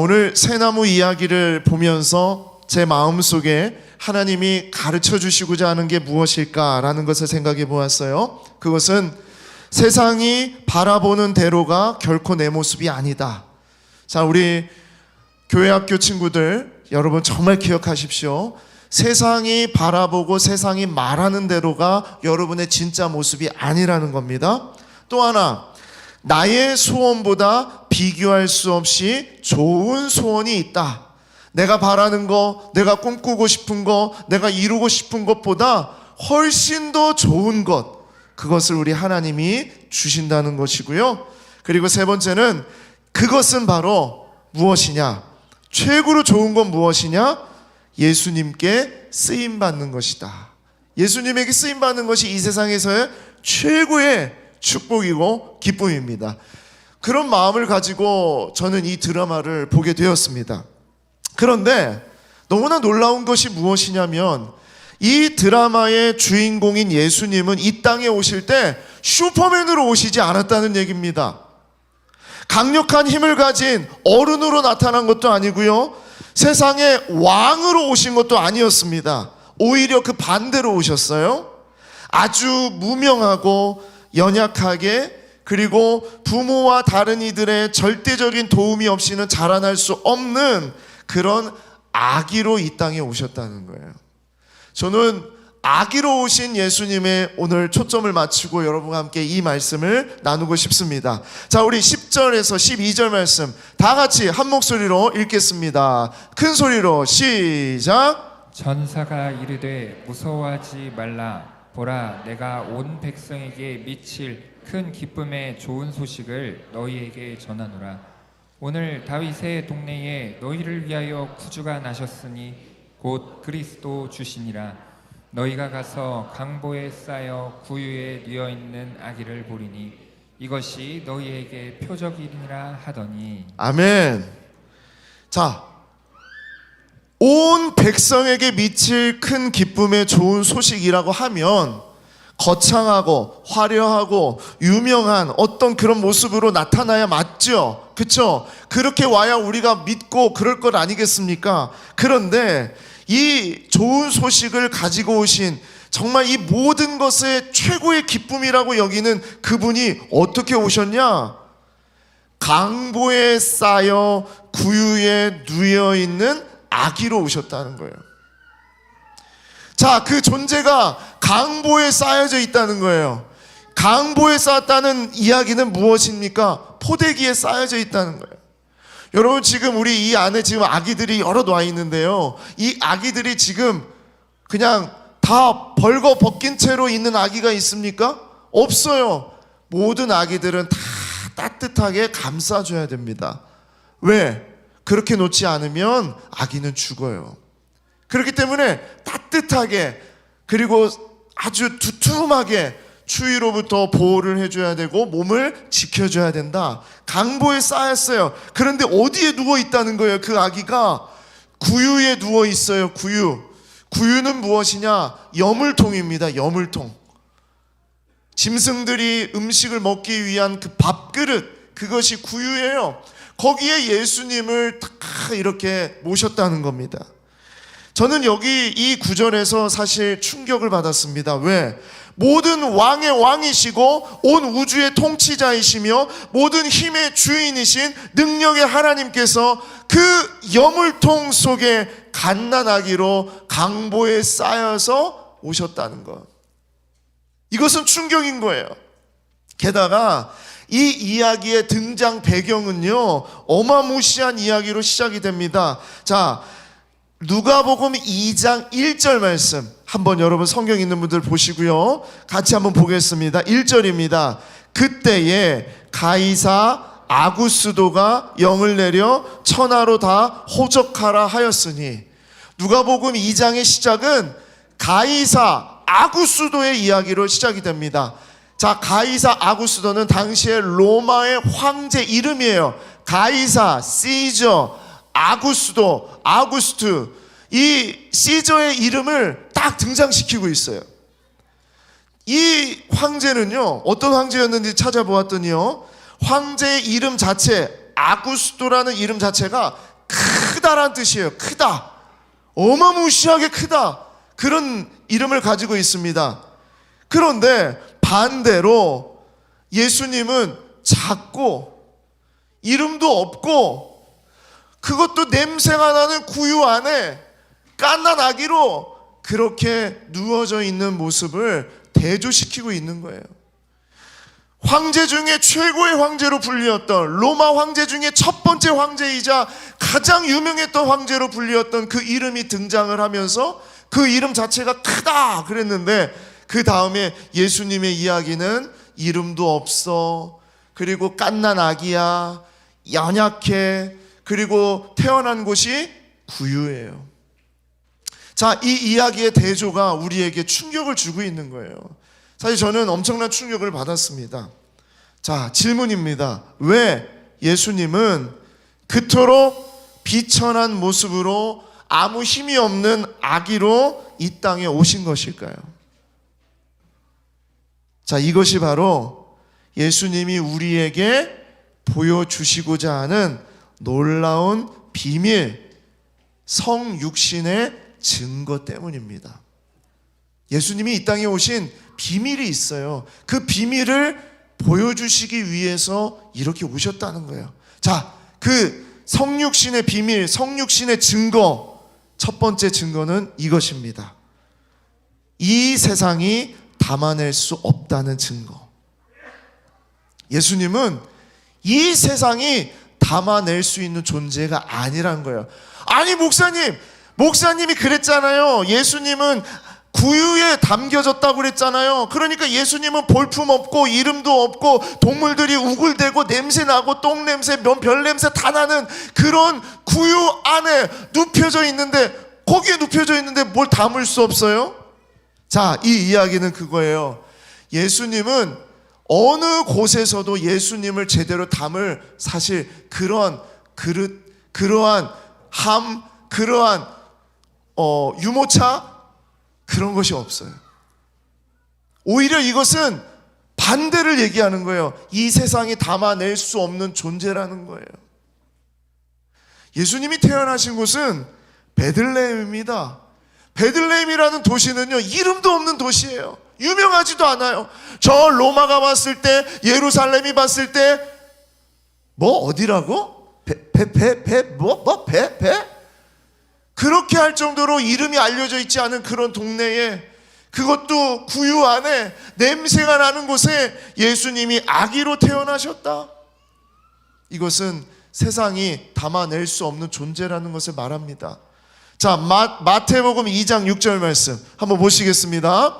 오늘 새나무 이야기를 보면서 제 마음 속에 하나님이 가르쳐 주시고자 하는 게 무엇일까라는 것을 생각해 보았어요. 그것은 세상이 바라보는 대로가 결코 내 모습이 아니다. 자, 우리 교회 학교 친구들 여러분 정말 기억하십시오. 세상이 바라보고 세상이 말하는 대로가 여러분의 진짜 모습이 아니라는 겁니다. 또 하나 나의 소원보다 비교할 수 없이 좋은 소원이 있다. 내가 바라는 거, 내가 꿈꾸고 싶은 거, 내가 이루고 싶은 것보다 훨씬 더 좋은 것. 그것을 우리 하나님이 주신다는 것이고요. 그리고 세 번째는 그것은 바로 무엇이냐? 최고로 좋은 건 무엇이냐? 예수님께 쓰임 받는 것이다. 예수님에게 쓰임 받는 것이 이 세상에서의 최고의 축복이고 기쁨입니다. 그런 마음을 가지고 저는 이 드라마를 보게 되었습니다. 그런데 너무나 놀라운 것이 무엇이냐면 이 드라마의 주인공인 예수님은 이 땅에 오실 때 슈퍼맨으로 오시지 않았다는 얘기입니다. 강력한 힘을 가진 어른으로 나타난 것도 아니고요. 세상의 왕으로 오신 것도 아니었습니다. 오히려 그 반대로 오셨어요. 아주 무명하고 연약하게 그리고 부모와 다른 이들의 절대적인 도움이 없이는 자라날 수 없는 그런 아기로 이 땅에 오셨다는 거예요. 저는 아기로 오신 예수님의 오늘 초점을 맞추고 여러분과 함께 이 말씀을 나누고 싶습니다. 자, 우리 10절에서 12절 말씀 다 같이 한 목소리로 읽겠습니다. 큰 소리로 시작. 전사가 이르되 무서워하지 말라 보라 내가 온 백성에게 미칠 큰 기쁨의 좋은 소식을 너희에게 전하노라. 오늘 다윗의 동네에 너희를 위하여 구주가 나셨으니 곧 그리스도 주시니라. 너희가 가서 강보에 쌓여 구유에 뉘어 있는 아기를 보리니 이것이 너희에게 표적이니라 하더니. 아멘. 자, 온 백성에게 미칠 큰 기쁨의 좋은 소식이라고 하면 거창하고 화려하고 유명한 어떤 그런 모습으로 나타나야 맞죠. 그쵸? 그렇게 와야 우리가 믿고 그럴 것 아니겠습니까? 그런데 이 좋은 소식을 가지고 오신 정말 이 모든 것의 최고의 기쁨이라고 여기는 그분이 어떻게 오셨냐? 강보에 쌓여 구유에 누여 있는 아기로 오셨다는 거예요. 자, 그 존재가 강보에 쌓여져 있다는 거예요. 강보에 쌓였다는 이야기는 무엇입니까? 포대기에 쌓여져 있다는 거예요. 여러분 지금 우리 이 안에 지금 아기들이 여러 놔 있는데요. 이 아기들이 지금 그냥 다 벌거 벗긴 채로 있는 아기가 있습니까? 없어요. 모든 아기들은 다 따뜻하게 감싸줘야 됩니다. 왜? 그렇게 놓지 않으면 아기는 죽어요. 그렇기 때문에 따뜻하게 그리고 아주 두툼하게 추위로부터 보호를 해줘야 되고 몸을 지켜줘야 된다. 강보에 쌓였어요. 그런데 어디에 누워 있다는 거예요? 그 아기가 구유에 누워 있어요. 구유. 구유는 무엇이냐? 여물통입니다. 여물통. 짐승들이 음식을 먹기 위한 그 밥그릇 그것이 구유예요. 거기에 예수님을 딱 이렇게 모셨다는 겁니다. 저는 여기 이 구절에서 사실 충격을 받았습니다. 왜? 모든 왕의 왕이시고 온 우주의 통치자이시며 모든 힘의 주인이신 능력의 하나님께서 그 여물통 속에 갓난아기로 강보에 쌓여서 오셨다는 것. 이것은 충격인 거예요. 게다가 이 이야기의 등장 배경은요, 어마무시한 이야기로 시작이 됩니다. 자, 누가복음 2장 1절 말씀 한번 여러분 성경 있는 분들 보시고요. 같이 한번 보겠습니다. 1절입니다. 그때에 가이사 아구스도가 영을 내려 천하로 다 호적하라 하였으니 누가복음 2장의 시작은 가이사 아구스도의 이야기로 시작이 됩니다. 자, 가이사 아구스도는 당시의 로마의 황제 이름이에요. 가이사, 시저, 아구스도, 아구스트. 이 시저의 이름을 딱 등장시키고 있어요. 이 황제는요, 어떤 황제였는지 찾아보았더니요, 황제의 이름 자체, 아구스토라는 이름 자체가 크다란 뜻이에요. 크다. 어마무시하게 크다. 그런 이름을 가지고 있습니다. 그런데 반대로 예수님은 작고 이름도 없고 그것도 냄새가 나는 구유 안에 깐난 아기로 그렇게 누워져 있는 모습을 대조시키고 있는 거예요. 황제 중에 최고의 황제로 불리었던 로마 황제 중에 첫 번째 황제이자 가장 유명했던 황제로 불리었던 그 이름이 등장을 하면서 그 이름 자체가 크다 그랬는데 그 다음에 예수님의 이야기는 이름도 없어. 그리고 깐난 아기야. 연약해 그리고 태어난 곳이 구유예요. 자, 이 이야기의 대조가 우리에게 충격을 주고 있는 거예요. 사실 저는 엄청난 충격을 받았습니다. 자, 질문입니다. 왜 예수님은 그토록 비천한 모습으로 아무 힘이 없는 아기로 이 땅에 오신 것일까요? 자, 이것이 바로 예수님이 우리에게 보여주시고자 하는 놀라운 비밀, 성육신의 증거 때문입니다. 예수님이 이 땅에 오신 비밀이 있어요. 그 비밀을 보여주시기 위해서 이렇게 오셨다는 거예요. 자, 그 성육신의 비밀, 성육신의 증거, 첫 번째 증거는 이것입니다. 이 세상이 담아낼 수 없다는 증거. 예수님은 이 세상이 담아낼 수 있는 존재가 아니란 거예요. 아니, 목사님, 목사님이 그랬잖아요. 예수님은 구유에 담겨졌다고 그랬잖아요. 그러니까 예수님은 볼품 없고 이름도 없고 동물들이 우글대고 냄새 나고 똥 냄새, 별 냄새 다 나는 그런 구유 안에 눕혀져 있는데 거기에 눕혀져 있는데 뭘 담을 수 없어요? 자, 이 이야기는 그거예요. 예수님은 어느 곳에서도 예수님을 제대로 담을 사실 그런 그릇, 그러한 함, 그러한 어, 유모차 그런 것이 없어요. 오히려 이것은 반대를 얘기하는 거예요. 이 세상이 담아낼 수 없는 존재라는 거예요. 예수님이 태어나신 곳은 베들레헴입니다. 베들레헴이라는 도시는요, 이름도 없는 도시예요. 유명하지도 않아요. 저 로마가 봤을 때, 예루살렘이 봤을 때, 뭐 어디라고? 배, 배, 배, 배, 뭐, 뭐, 배, 배? 그렇게 할 정도로 이름이 알려져 있지 않은 그런 동네에 그것도 구유 안에 냄새가 나는 곳에 예수님이 아기로 태어나셨다. 이것은 세상이 담아낼 수 없는 존재라는 것을 말합니다. 자, 마, 마태복음 2장 6절 말씀 한번 보시겠습니다.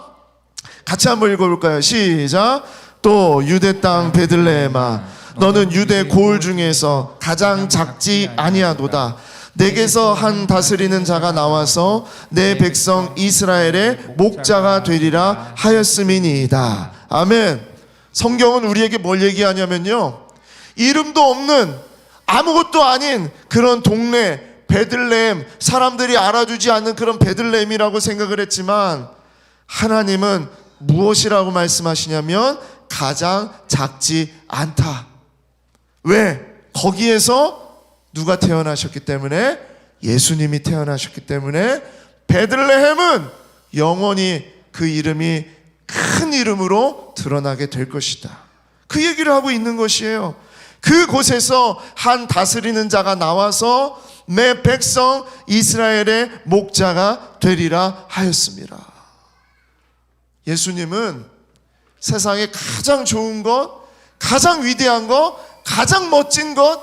같이 한번 읽어볼까요? 시작. 또 유대 땅 베들레헴아, 너는 유대 고을 중에서 가장 작지 아니하도다. 내게서 한 다스리는 자가 나와서 내 백성 이스라엘의 목자가 되리라 하였음이니이다. 아멘. 성경은 우리에게 뭘 얘기하냐면요. 이름도 없는 아무것도 아닌 그런 동네 베들레헴 사람들이 알아주지 않는 그런 베들레헴이라고 생각을 했지만 하나님은 무엇이라고 말씀하시냐면 가장 작지 않다. 왜? 거기에서 누가 태어나셨기 때문에 예수님이 태어나셨기 때문에 베들레헴은 영원히 그 이름이 큰 이름으로 드러나게 될 것이다. 그 얘기를 하고 있는 것이에요. 그곳에서 한 다스리는 자가 나와서 내 백성 이스라엘의 목자가 되리라 하였습니다. 예수님은 세상에 가장 좋은 것, 가장 위대한 것, 가장 멋진 것,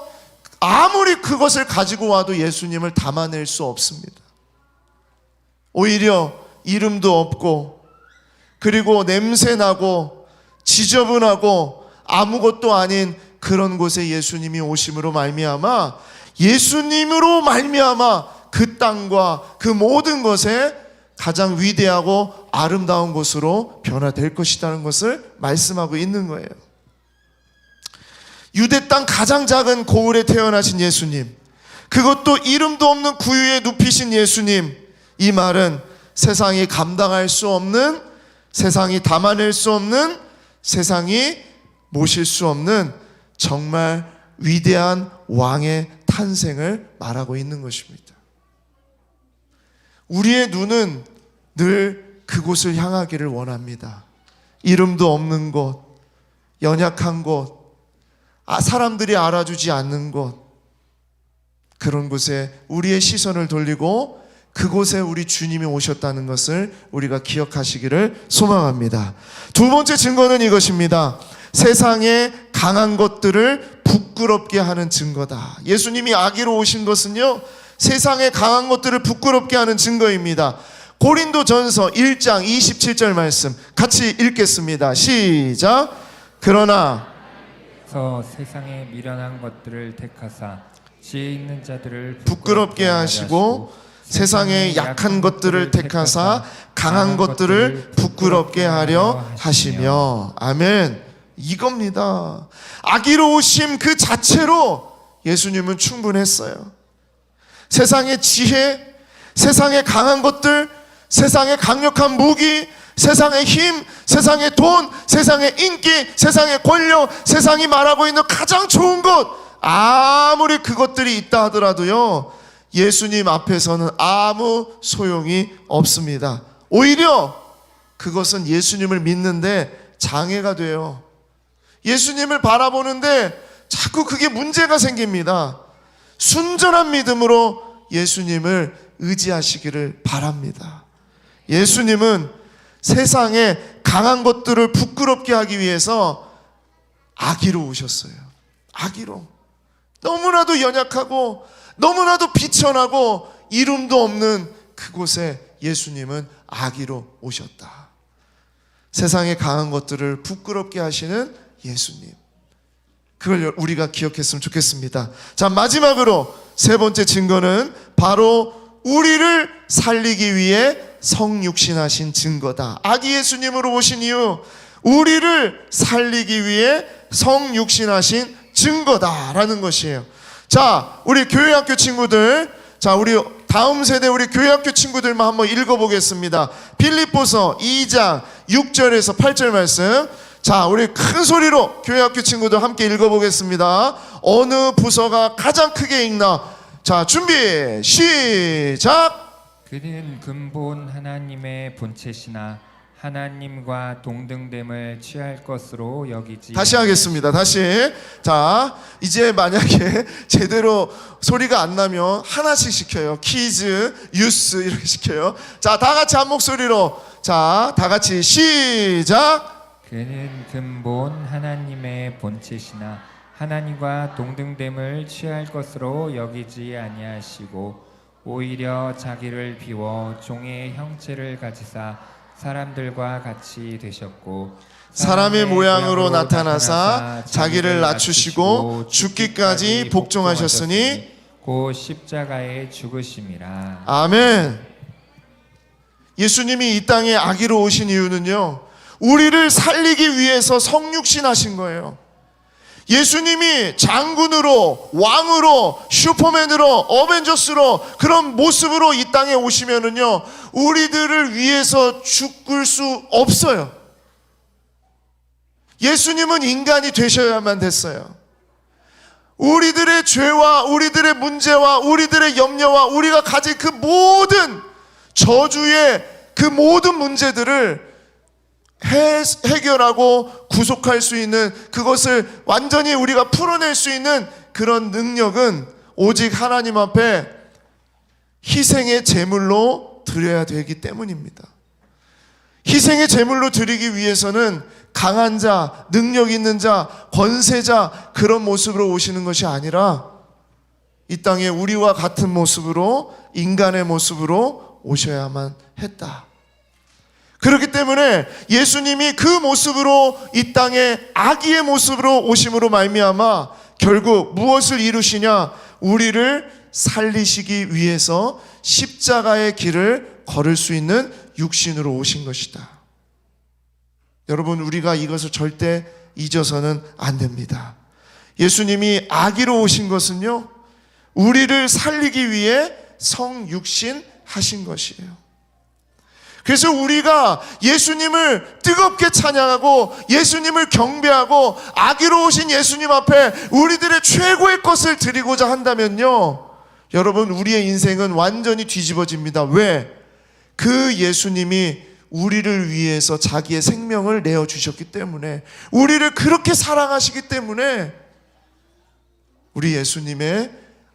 아무리 그것을 가지고 와도 예수님을 담아낼 수 없습니다. 오히려 이름도 없고, 그리고 냄새 나고, 지저분하고, 아무것도 아닌 그런 곳에 예수님이 오심으로 말미암아 예수님으로 말미암아 그 땅과 그 모든 것에 가장 위대하고 아름다운 곳으로 변화될 것이라는 것을 말씀하고 있는 거예요. 유대 땅 가장 작은 고을에 태어나신 예수님, 그것도 이름도 없는 구유에 눕히신 예수님, 이 말은 세상이 감당할 수 없는, 세상이 담아낼 수 없는, 세상이 모실 수 없는 정말 위대한 왕의 탄생을 말하고 있는 것입니다. 우리의 눈은 늘 그곳을 향하기를 원합니다. 이름도 없는 곳, 연약한 곳, 아, 사람들이 알아주지 않는 곳, 그런 곳에 우리의 시선을 돌리고 그곳에 우리 주님이 오셨다는 것을 우리가 기억하시기를 소망합니다. 두 번째 증거는 이것입니다. 세상의 강한 것들을 부끄럽게 하는 증거다. 예수님이 아기로 오신 것은요, 세상의 강한 것들을 부끄럽게 하는 증거입니다. 고린도 전서 1장 27절 말씀 같이 읽겠습니다. 시작. 그러나 서 세상의 미련한 것들을 택하사 지혜 있는 자들을 부끄럽게 하시고 세상의 약한 것들을 택하사 강한 것들을 부끄럽게 하려 하시며 아멘 이겁니다 아기로 오심 그 자체로 예수님은 충분했어요 세상의 지혜 세상의 강한 것들 세상의 강력한 무기 세상의 힘 세상의 돈 세상의 인기 세상의 권력 세상이 말하고 있는 가장 좋은 것 아무리 그것들이 있다 하더라도요 예수님 앞에서는 아무 소용이 없습니다. 오히려 그것은 예수님을 믿는데 장애가 돼요. 예수님을 바라보는데 자꾸 그게 문제가 생깁니다. 순전한 믿음으로 예수님을 의지하시기를 바랍니다. 예수님은 세상에 강한 것들을 부끄럽게 하기 위해서 아기로 오셨어요. 아기로. 너무나도 연약하고 너무나도 비천하고 이름도 없는 그곳에 예수님은 아기로 오셨다. 세상에 강한 것들을 부끄럽게 하시는 예수님. 그걸 우리가 기억했으면 좋겠습니다. 자, 마지막으로 세 번째 증거는 바로 우리를 살리기 위해 성육신하신 증거다. 아기 예수님으로 오신 이유, 우리를 살리기 위해 성육신하신 증거다라는 것이에요. 자, 우리 교회학교 친구들, 자, 우리 다음 세대 우리 교회학교 친구들만 한번 읽어보겠습니다. 필립보서 2장 6절에서 8절 말씀. 자, 우리 큰 소리로 교회 학교 친구들 함께 읽어보겠습니다. 어느 부서가 가장 크게 읽나? 자, 준비, 시작! 그는 근본 하나님의 본체시나 하나님과 동등됨을 취할 것으로 여기지 다시 하겠습니다. 다시. 자, 이제 만약에 제대로 소리가 안 나면 하나씩 시켜요. 퀴즈, 뉴스 이렇게 시켜요. 자, 다 같이 한 목소리로. 자, 다 같이 시작. 그는 근본 하나님의 본체시나 하나님과 동등됨을 취할 것으로 여기지 아니하시고 오히려 자기를 비워 종의 형체를 가지사 사람들과 같이 되셨고 사람의 모양으로 나타나사 자기를 낮추시고 죽기까지 복종하셨으니 고 십자가에 죽으심이라 아멘. 예수님이 이 땅에 아기로 오신 이유는요. 우리를 살리기 위해서 성육신 하신 거예요. 예수님이 장군으로 왕으로 슈퍼맨으로 어벤져스로 그런 모습으로 이 땅에 오시면은요. 우리들을 위해서 죽을 수 없어요. 예수님은 인간이 되셔야만 됐어요. 우리들의 죄와 우리들의 문제와 우리들의 염려와 우리가 가진 그 모든 저주의 그 모든 문제들을 해, 해결하고 구속할 수 있는 그것을 완전히 우리가 풀어낼 수 있는 그런 능력은 오직 하나님 앞에 희생의 제물로 드려야 되기 때문입니다. 희생의 제물로 드리기 위해서는 강한 자, 능력 있는 자, 권세자 그런 모습으로 오시는 것이 아니라 이 땅에 우리와 같은 모습으로 인간의 모습으로 오셔야만 했다. 그렇기 때문에 예수님이 그 모습으로 이 땅에 아기의 모습으로 오심으로 말미암아 결국 무엇을 이루시냐? 우리를 살리시기 위해서 십자가의 길을 걸을 수 있는 육신으로 오신 것이다. 여러분 우리가 이것을 절대 잊어서는 안 됩니다. 예수님이 아기로 오신 것은요. 우리를 살리기 위해 성육신 하신 것이에요. 그래서 우리가 예수님을 뜨겁게 찬양하고 예수님을 경배하고 아기로우신 예수님 앞에 우리들의 최고의 것을 드리고자 한다면요. 여러분, 우리의 인생은 완전히 뒤집어집니다. 왜? 그 예수님이 우리를 위해서 자기의 생명을 내어 주셨기 때문에 우리를 그렇게 사랑하시기 때문에 우리 예수님의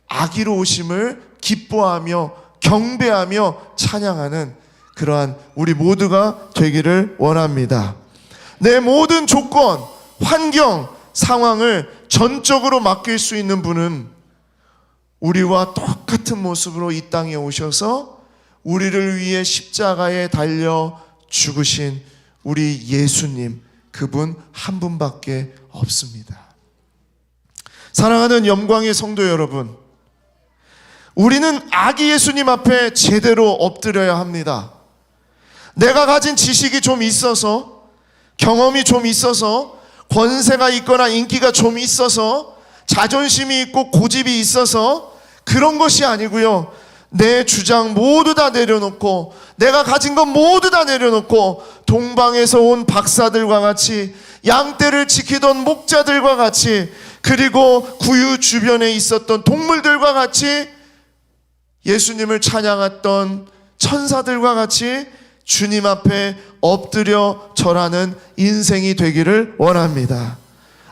아기로우심을 기뻐하며 경배하며 찬양하는 그러한 우리 모두가 되기를 원합니다. 내 모든 조건, 환경, 상황을 전적으로 맡길 수 있는 분은 우리와 똑같은 모습으로 이 땅에 오셔서 우리를 위해 십자가에 달려 죽으신 우리 예수님 그분 한 분밖에 없습니다. 사랑하는 영광의 성도 여러분, 우리는 아기 예수님 앞에 제대로 엎드려야 합니다. 내가 가진 지식이 좀 있어서, 경험이 좀 있어서, 권세가 있거나 인기가 좀 있어서, 자존심이 있고 고집이 있어서 그런 것이 아니고요. 내 주장 모두 다 내려놓고 내가 가진 것 모두 다 내려놓고 동방에서 온 박사들과 같이 양떼를 지키던 목자들과 같이 그리고 구유 주변에 있었던 동물들과 같이 예수님을 찬양했던 천사들과 같이 주님 앞에 엎드려 절하는 인생이 되기를 원합니다.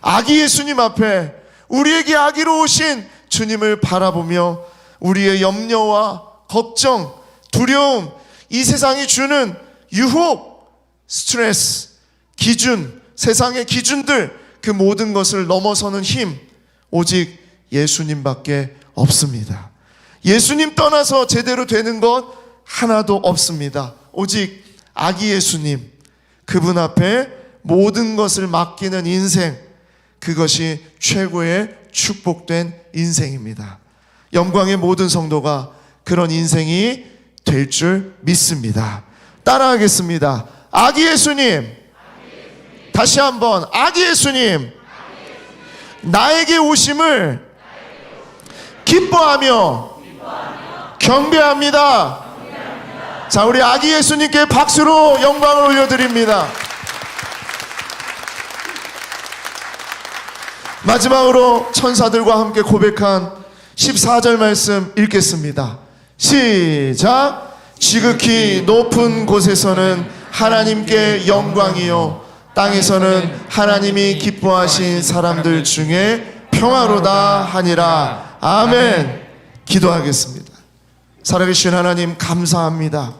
아기 예수님 앞에 우리에게 아기로 오신 주님을 바라보며 우리의 염려와 걱정, 두려움, 이 세상이 주는 유혹, 스트레스, 기준, 세상의 기준들 그 모든 것을 넘어서는 힘 오직 예수님밖에 없습니다. 예수님 떠나서 제대로 되는 것 하나도 없습니다. 오직 아기 예수님 그분 앞에 모든 것을 맡기는 인생 그것이 최고의 축복된 인생입니다. 영광의 모든 성도가 그런 인생이 될 줄 믿습니다. 따라하겠습니다. 아기 예수님. 다시 한번 아기 예수님. 나에게 오심을 기뻐하며 경배합니다. 자, 우리 아기 예수님께 박수로 영광을 올려드립니다. 마지막으로 천사들과 함께 고백한 14절 말씀 읽겠습니다. 시작. 지극히 높은 곳에서는 하나님께 영광이요. 땅에서는 하나님이 기뻐하신 사람들 중에 평화로다 하니라. 아멘. 기도하겠습니다. 살아계신 하나님 감사합니다.